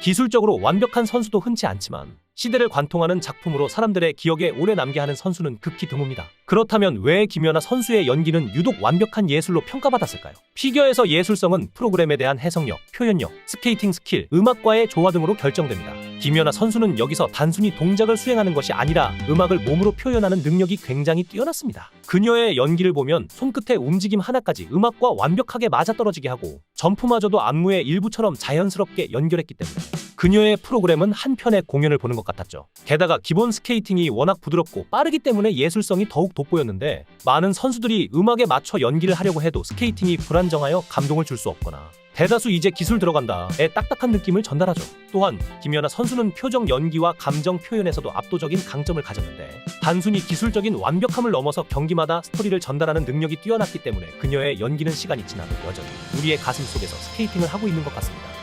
기술적으로 완벽한 선수도 흔치 않지만 시대를 관통하는 작품으로 사람들의 기억에 오래 남게 하는 선수는 극히 드뭅니다. 그렇다면 왜 김연아 선수의 연기는 유독 완벽한 예술로 평가받았을까요? 피겨에서 예술성은 프로그램에 대한 해석력, 표현력, 스케이팅 스킬, 음악과의 조화 등으로 결정됩니다. 김연아 선수는 여기서 단순히 동작을 수행하는 것이 아니라 음악을 몸으로 표현하는 능력이 굉장히 뛰어났습니다. 그녀의 연기를 보면 손끝의 움직임 하나까지 음악과 완벽하게 맞아떨어지게 하고 점프마저도 안무의 일부처럼 자연스럽게 연결했기 때문에 그녀의 프로그램은 한 편의 공연을 보는 것 같았죠. 게다가 기본 스케이팅이 워낙 부드럽고 빠르기 때문에 예술성이 더욱 돋보였는데 많은 선수들이 음악에 맞춰 연기를 하려고 해도 스케이팅이 불안정하여 감동을 줄 수 없거나 대다수 이제 기술 들어간다의 딱딱한 느낌을 전달하죠. 또한 김연아 선수는 표정 연기와 감정 표현에서도 압도적인 강점을 가졌는데 단순히 기술적인 완벽함을 넘어서 경기마다 스토리를 전달하는 능력이 뛰어났기 때문에 그녀의 연기는 시간이 지나도 여전히 우리의 가슴 속에서 스케이팅을 하고 있는 것 같습니다.